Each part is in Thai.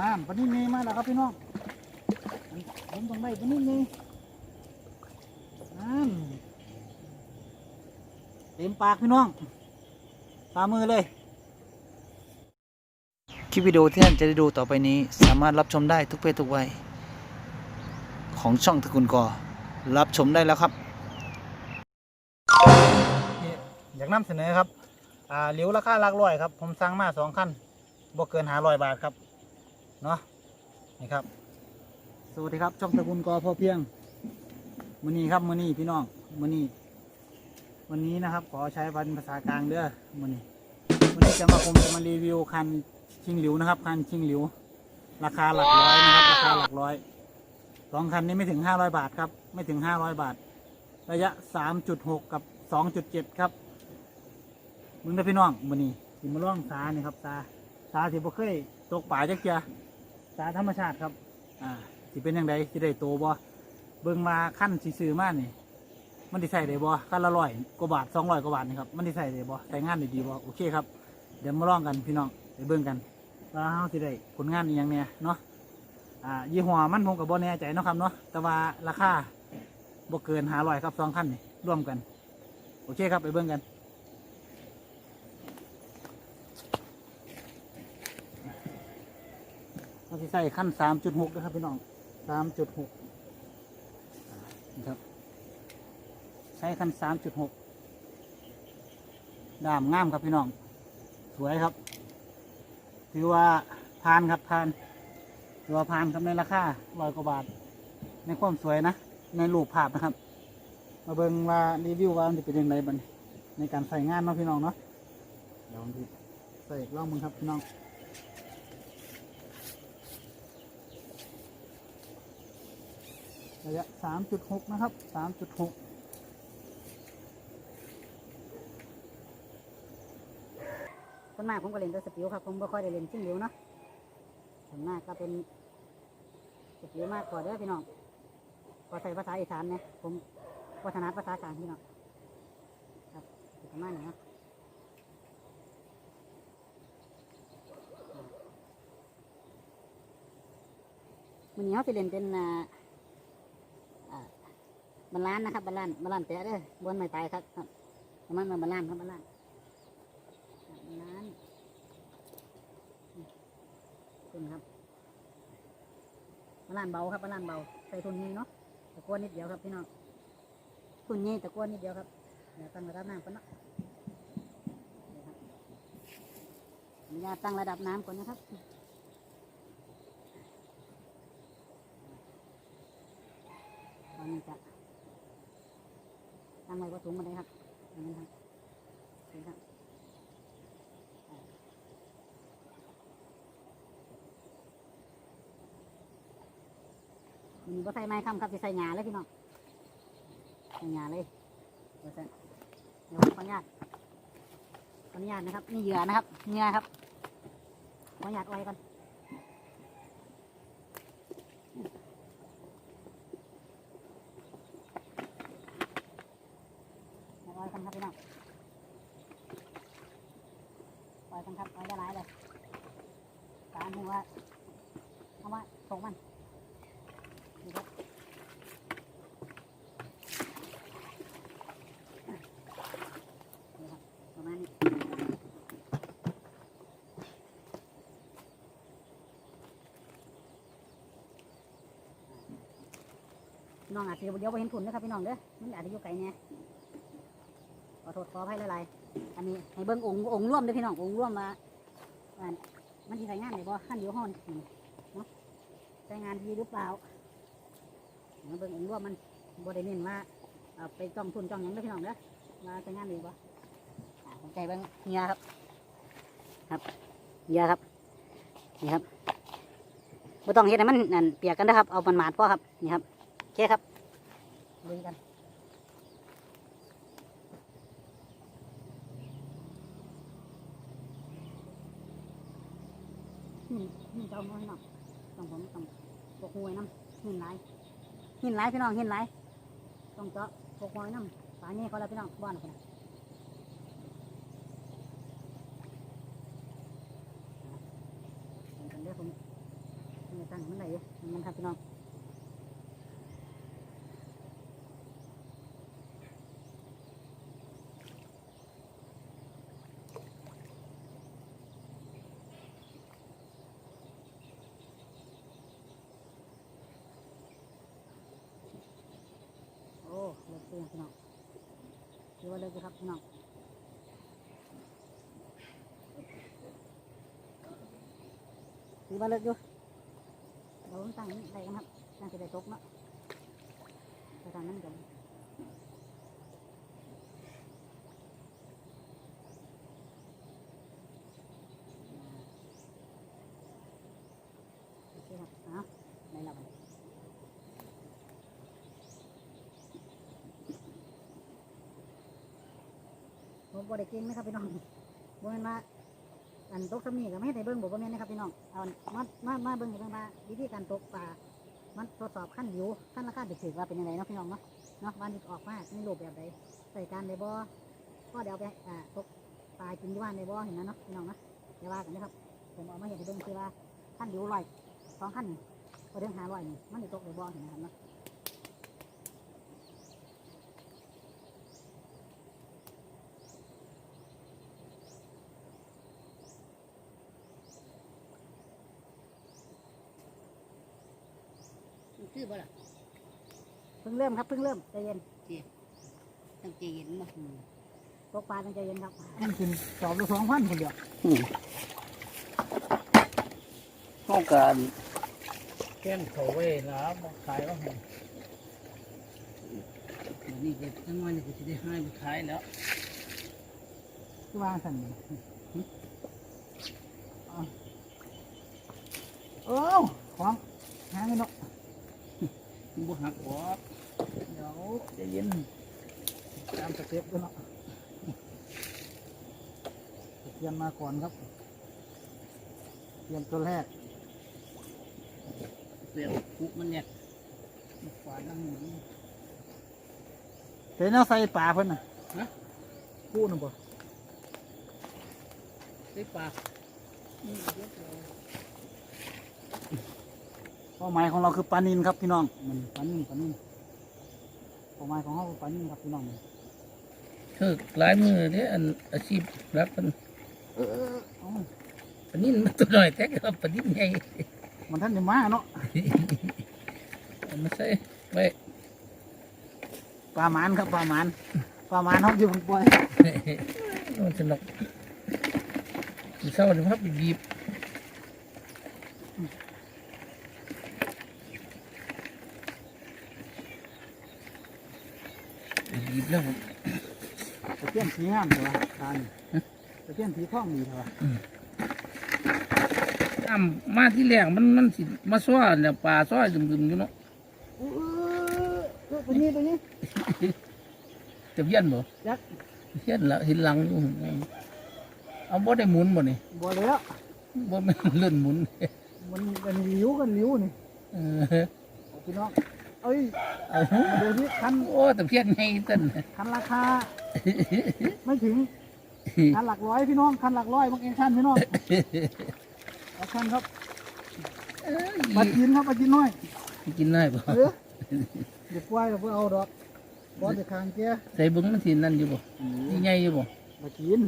น้ำปนิ่มมาแล้วครับพี่น้องผมต้องได้ปนิ่มน้ำเต็มปากพี่น้องตามมือเลย คลิปวิดีโอที่ท่านจะได้ดูต่อไปนี้ สามารถรับชมได้ทุกเพศทุกวัย ของช่องตะกูลกอรับชมได้แล้วครับอยากนำเสนอครับอ่าเหลียวราคาหลักร้อยครับ ผมสั่งมาสองคันบ่เกินหาร้อยบาทครับ เนาะนี่ครับ สวัสดีครับช่องตระกูลกอพอเพียงมือนี้ครับมือนี้พี่น้องมือนี้วันนี้นะครับ ขอใช้วันภาษากลางเด้อมือนี้วันนี้จะมาผมจะมารีวิวคันชิงหลิวนะครับคันชิงหลิว ราคาหลักร้อยนะครับราคาหลักร้อยสองคันนี้ไม่ถึงห้าร้อยบาทครับ ไม่ถึงห้าร้อยบาท ระยะสามจุดหกกับสองจุดเจ็ดครับมึงได้พี่น้องมือนี้สิมาล่องสานี่ครับสาสาสิบ่เคยตกป่าจักเจีย สาธรรมชาติครับ อ่าสิเป็นยังไงสิได้โตบ่เบิ่งมาขั้นสิซื้อมากนี่ มันได้ใส่ได้บ่ขั้นละร้อยกว่าบาทสองร้อยกว่าบาทนี่ครับ มันได้ใส่ได้บ่ใส่งานได้ดีบ่โอเคครับ เดี๋ยวมาลองกันพี่น้องไปเบิ่งกันว่าเฮาสิได้ผลงานอีหยังเนี่ยเนาะ อ่า ยี่ห้อมันผมก็บ่แน่ใจเนาะครับเนาะ แต่ว่าราคาบ่เกิน500ครับสองคันนี่ร่วมกัน โอเคครับไปเบิ่งกัน เราจะใส่ขั้นสามจุดหกนะครับพี่น้องสามจุดหกนะครับ ใช้ขั้นสามจุดหกดามงามครับพี่น้อง สวยครับ ถือว่าพานครับพานถือว่าพานครับในราคาร้อยกว่าบาท ในความสวยนะ ในรูปภาพนะครับ มาเบิ่งว่ารีวิวว่ามันจะเป็นยังไงบัดนในการใส่งานเนาะพี่น้องเนาะเดี๋ยวผมสิใส่ล่องมึงครับพี่น้อง ระยะ 3.6 นะครับ 3.6ส่วนมากผมก็เล่นแต่สปิวครับ ผมไม่ค่อยได้เล่นจิ้งเหลวเนาะส่วนมากก็เป็นสปิวมากกว่าเด้อพี่น้องพอใส่ภาษาอีสานเนี่ยผมวัฒนธภาษากลางพี่น้องครับประมาณนี้เนาะมันนี้เขาจะเล่นเป็นอ่า บรรลานนะครับบรรลานบรรลานแตะเด้อบนไม่ตายครับครับประมาบรรลานครับบรรลานน้ำขึ้นครับมาล้านเบาครับมาล้านเบาใส่ทุนนี้เนาะตะกวนนิดเดียวครับพี่น้องทุนนี้ตะกวนนิดเดียวครับเดี๋ยวตั้งระดับน้ำก่อนเนาะอนุญาตตั้งระดับน้ำก่อนนะครับตอนนี้จะ ตั้งไว้ว่าถุงมันได้ครับอย่างนี้ครับนี่ครับมีบ่ใส่ไม้ค้ำครับจะใส่หญ้าเลยพี่น้องใส่หญ้าเลยเดี๋ยวเดี๋ยวขออนุญาตขออนุญาตนะครับนี่เหยื่อนะครับเหยื่อครับขออนุญาตไว้ก่อนเอาไว้กันครับพี่น้องปล่อยกันครับปล่อยได้หลายเลยการหัวเอาไว้ส่งมัน นี่ครับนี่ครับประมาณนี้ พี่น้องอาจจะเดี๋ยวไปเห็นผลนะครับพี่น้องเด้อมันอาจจะอยู่ไกลเนี่ยขอโทษขออภัยหลายๆอันนี้ให้เบิ้งองค์องค์ร่วมเด้อพี่น้ององค์ร่วมมามันจะใช้งานได้บ่ขั้นเดียวห้อนเนาะใช้งานดีหรือเปล่ามาเบิ่งองว่ามันบริเน้นว่าไปจ้องทุนจ้องหยังด้อพี่น้องเด้อมาใช้งานดีป่ะสนใจเบิ่งเฮียครับ ครับเฮียครับนี่ครับไม่ต้องเฮ็ดให้มันเปียกกันนะครับเอามันหมาดๆพอครับนี่ครับ เคครับดูกันนี่นี่เจ้าน้อยเนาะต้องผมต้องปกหวยน้ำหินไหลหินไหลพี่น้องหินไหลต้องเจาะพวกหอยน้ำป่านี้เขาแล้วพี่น้องบ้านคนน่ะเดี๋ยวผมมันครับพี่น้องโอ้ เลิกเองพี่น้องถือว่าเลิกอยู่ครับพี่น้องถือว่าเลิกอยู่เราต้องตั้งนี่ได้กันครับตั้งจะได้ตกเนาะไปทางนั้นกันโอเคครับเอาได้แล้วกัน ผมบ่ได้เก่งนะครับพี่น้องบ่แม่นว่าอันตกสำนีก็ไม่ให้ได้เบิ่งบ่บ่แม่นนะครับพี่น้องเอามามามาเบิ่งให้เบิ่งว่าวิธีการตกปลามันทดสอบขั้นวิวขั้นราคาไปถือว่าเป็นยังไงเนาะพี่น้องเนาะเนาะวันนี้ออกมาในรูปแบบใดใส่การได้บ่ก็เดี๋ยวไปอ่าตกปลากินที่บ้านได้บ่เห็นนะเนาะพี่น้องเนาะอย่าว่ากันนะครับผมเอามาเห็นให้เบิ่งคือว่าขั้นวิวร้อยสองขั้นนี่ก็เรื่องหาร้อยนี่มันจะตกได้บ่เห็นนะครับเนาะ คือบ่ล่ะเพิ่งเริ่มครับเพิ่งเริ่มใจเย็นตั้งใจเย็นบ่ตกปลาต้องใจเย็นครับมันกินสอบละสองพันคนเดียวต้องการแก้นเขาไว้นะมาขายก็เห็นนี่เด็ดทั้งวันนี่ก็จะได้ให้ไปขายแล้วคือว่าสั่นนี่เอาโอ้ของหางไอ้เนาะ บ่หักบ่เดี๋ยวใจะเย็นตามสเต็ปด้วยเนาะเตรียมมาก่อนครับ เตรียมตัวแรกเปลี่ยวคุกมันเนี่ยมันขวาดังหมุนเดี๋ยวเอาใส่ปลาเพิ่นน่ะฮะกู้น่ะบ่ได้ปลา เป้าหมายของเราคือปลานินครับพี่น้องมันปลานินปลานินเป้าหมายของเราคือปลานินครับพี่น้องคือหลายมือเนี่ยอันอาชีพรับมันเออเอาปนินมันตัวน้อยแต่ก็ปนินใหญ่มันท่านจะมาเนาะเอามาใส่ไว้ปลาหมานครับปลาหมานปลาหมานเขาอยู่บนปล่อยมันสนุกมีเศร้าเลยครับบีบ บีบแล้วผมตะเกียนสีงามเถอะตานี่ตะเกียนสีทองดีเถอะน้ำมาที่แรกมันมันสิมาซ้อเนี่ยปลาซ้อดึมๆอยู่เนาะเออเออตัวนี้ตัวนี้จะเพี้ยนบ่ยักษ์เพี้ยนละเห็นหลังอยู่เอาบ่ได้หมุนบ่นี่บ่เลยอะบ่แม่นเลื่อนหมุนมันมันลิ้วกันลิ้วนี่เออเอาพี่น้อง เอ้ยเอามาดูที่คันโอ้แต่เพี้ยนไงต้นคันราคา ไม่ถึง คันหลักร้อยพี่น้องคันหลักร้อยบางเองคันพี่น้องเอาคันครับเอ้ยปลาจีนครับปลาจีนน้อยกินได้บ่เออเดี๋ยวปล่อยเราเพื่อเอาดอกบอสจะคางแกใส่เบิ่งมันสินั่นอยู่บ่นี่ใหญ่อยู่บ่ปลาจีน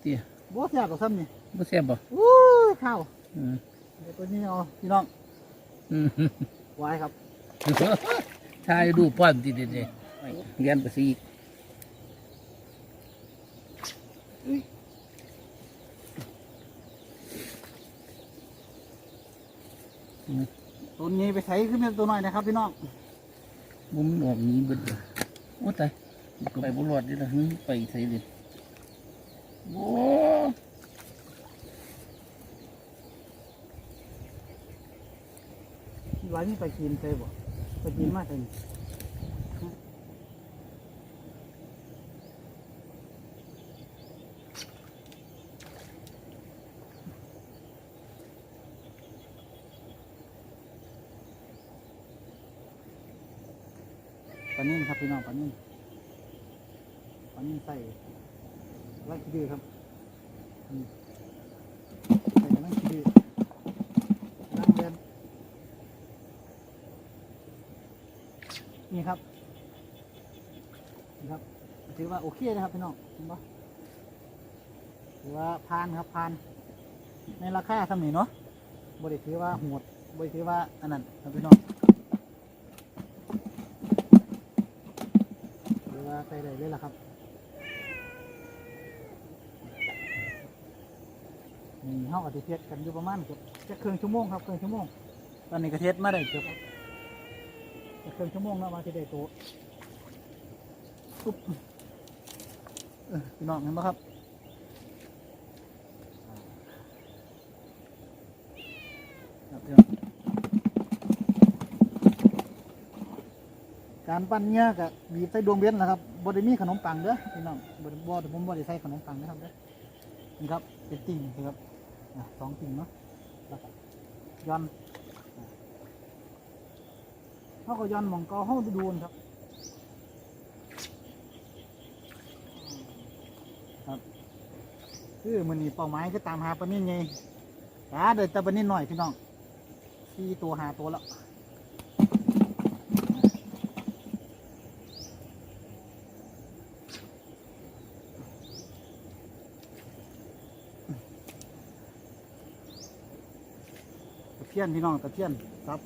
เตี้ยบอสอยากกับซ้ำนี่บ่แซ่บบ่อู้ยข้าวอืมเดี๋ยวตัวนี้เอาพี่น้องอืมไว้ครับ ถ่ายดูป้อนติเด็ดๆแกนไปสิอีกตัวนี้ไปใส่ขึ้นเป็นตัวน้อยนะครับพี่น้องบ่มันออกนี้เบิดเลยโอ้ตายไปบ่รอดเดิล่ะหึไปใส่เลยโอ้ไว้นี่ไปกินใส่บ่ ไปกินมากเลยปลานิ่มครับพี่น้องปลานิ่มปลานิ่มใส่ไล่ขี้ดื้อครับอืมใส่ไล่ขี้ดื้อล้างเรียน นี่ครับนี่ครับ ถือว่าโอเคนะครับพี่น้องเห็นปะถือว่าพานครับพาน ในราคาทำนี่เนาะบริถือว่าโหดบริถือว่าอันนั้นครับพี่น้องถือว่าใส่ได้เลยล่ะครับนี่เฮาก็สิเทศกันอยู่ประมาณเกือบจะครึ่งชั่วโมงครับครึ่งชั่วโมงตอนนี้ก็เทศมาได้เกือบ จะครึ่งชั่วโมงแล้วมาที่ได้ตัวปุ๊บเออพี่น้องเห็นไหมครับการปั้นเนี้ยกับบีบใส่ดวงเบ็ดนะครับบไดมีขนมปังเด้อพี่น้องบไดบ่ผมบไดใส่ขนมปังนะครับเด้อนี่ครับเป็นติ่งนะครับสองติ่งเนาะแล้วก็ย้อน เขาก็ย้อนหมองเกาห้องดูนครับ ครับคือมันนี่เป้าหมายก็ตามหาปลานิ่ไงหาเดินแต่ปลานิ่หน่อยพี่น้องสี่ตัวหาตัวแล้วตะเพียนพี่น้องตะเพียนครับ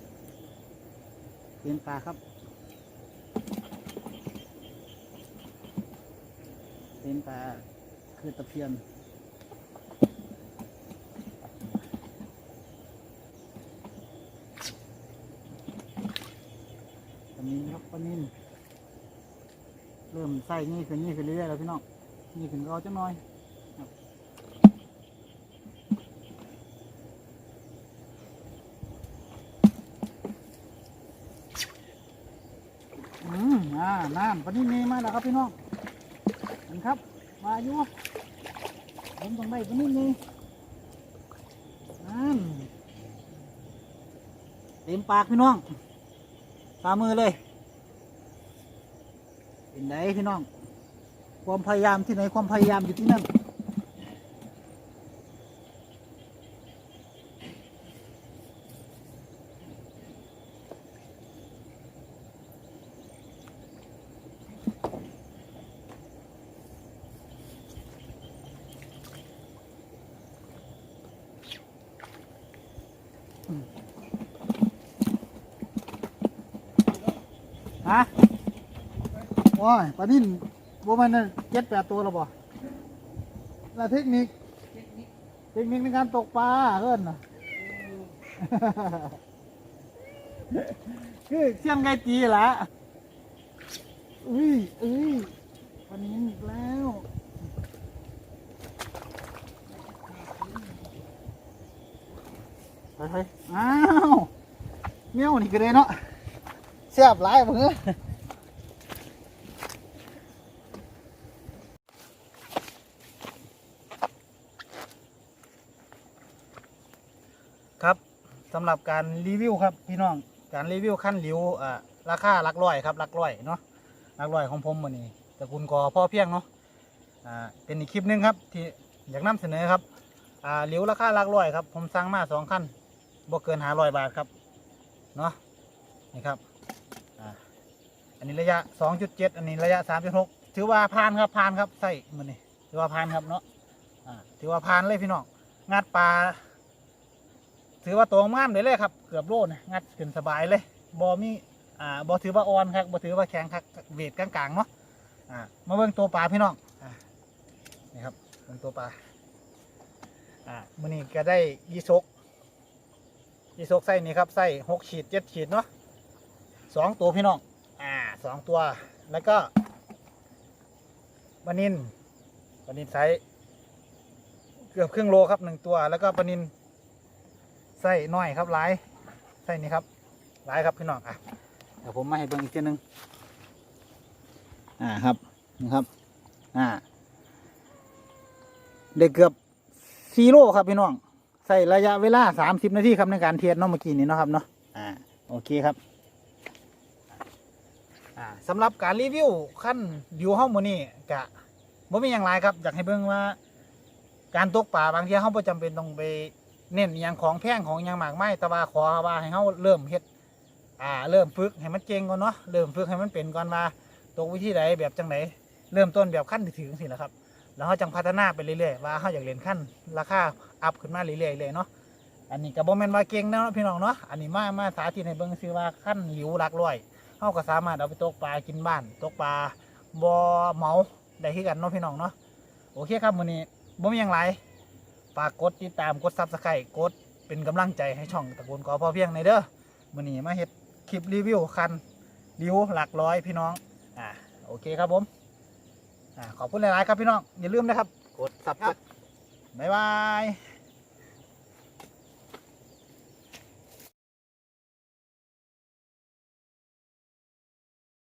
เป็นปลาครับเป็นปลาคือตะเพียนปนินครับปนินเริ่มใส่นี่ขึ้นนี่ขึ้นเรื่อยๆแล้วพี่น้องนี่ขึ้นก็เอาจังน้อยครับอืมอ่า น้ำปนินมีมาแล้วครับพี่น้องเห็นครับมาอยู่ผมต้องได้ปนินนี่นั่นเต็มปากพี่น้องตามือเลยเป็นไงพี่น้อง ความพยายามที่ไหนความพยายามอยู่ที่นั่น ฮะ โอ้ยปลานิ่นบ่มันนะเจ็ดแปดตัวแล้วบ่แล้วเทคนิค เทคนิคในการตกปลาเอิ้นน่ะ คือเสียมไก่จีละอุ้ยอุ้ยปลานิ่นอีกแล้วไปไปอ้าวเมี่ยวนี่ก็เลยเนาะเสียบหลายมือครับ สำหรับการรีวิวครับพี่น้องการรีวิวขั้นหลิวอ่าราคาหลักร้อยครับหลักร้อยเนาะหลักร้อยของผมวันนี้ตระกูลกอพ่อเพียงเนาะอ่าเป็นอีกคลิปนึงครับที่อยากนำเสนอครับอ่าหลิวราคาหลักร้อยครับผมสั่งมาสองขั้นบ่เกินหาร้อยบาทครับเนาะนี่ครับอ่าอันนี้ระยะ 2.7 อันนี้ระยะ 3.6 ถือว่าผ่านครับผ่านครับใส่มันนี่ถือว่าผ่านครับเนาะอ่าถือว่าผ่านเลยพี่น้องงัดปลา ถือว่าตัวงามเลยเลยครับ เกือบโลนะงัดขึ้นสบายเลยบอมีอ่าบอถือว่าอ่อนครับบอถือว่าแข็งครับเวทกลางๆเนาะอ่ามาเบิ่งตัวปลาพี่น้องอ่านี่ครับเบิ่งตัวปลาอ่ามื้อนี้ก็ได้ยีซกยีซกไส้นี่ครับไส้หกขีดเจ็ดขีดเนาะสองตัวพี่น้องอ่าสองตัวแล้วก็ปลานินปลานินไซส์เกือบครึ่งโลครับหนึ่งตัว แล้วก็ปานิน ไส้น้อยครับหลายไส้นี่ครับหลายครับพี่น้องอะเดี๋ยวผมมาให้เบิ่งอีกทีหนึงอ่าครับนี่ครับอ่าได้เกือบซีโร่ครับพี่น้องใส่ระยะเวลาสามสิบนาทีครับในการเทียนเนาะเมื่อกี้นี้เนาะครับเนาะอ่าโอเคครับอ่าสำหรับการรีวิวขั้นดิวห้องมือนี่กะบ่มีอย่างไรครับ อยากให้เบิ่งว่า การตกป่าบางทีเขาบ่จำเป็นต้องไป เน้นอหย่างของแพงของอหย่างมากมายแต่ว่าขอว่าให้เขาเริ่มเฮ็ดอ่าเริ่มฝึกให้มันเก่งก่อนเนาะเริ่มฝึกให้มันเป็นก่อนว่าตกวิธีใดแบบจังไหนเริ่มต้นแบบขั้นถึงสิแหละครับ แล้วเขาจังพัฒนาไปเรื่อยๆว่าเขาอยากเรียนขั้นราคาอัพขึ้นมาเรื่อยๆเลยเนาะอันนี้ก็บ่แมนว่าเก่งนะเนาะพี่น้องเนาะอันนี้มามาสาธิตให้เบิ่งซื่อว่าขั้นหลิวหลักร้อยเขาก็สามารถเอาไปตกปลากินบ้าน ตกปลาบ่เหมาได้คือกันเนาะพี่น้องเนาะโอเคครับมื้อนี้บ่มีหยังหลาย ฝากกดติดตามกด Subscribe กดเป็นกำลังใจให้ช่องตระกูลกอพอเพียงในอยเด้อมื้อนี้มาเฮ็ดคลิปรีวิวคันหลิวหลักร้อยพี่น้องอ่าโอเคครับผมอ่าขอบคุณหลายๆครับพี่น้องอย่าลืมนะครับ กดซับครับบ๊ายบาย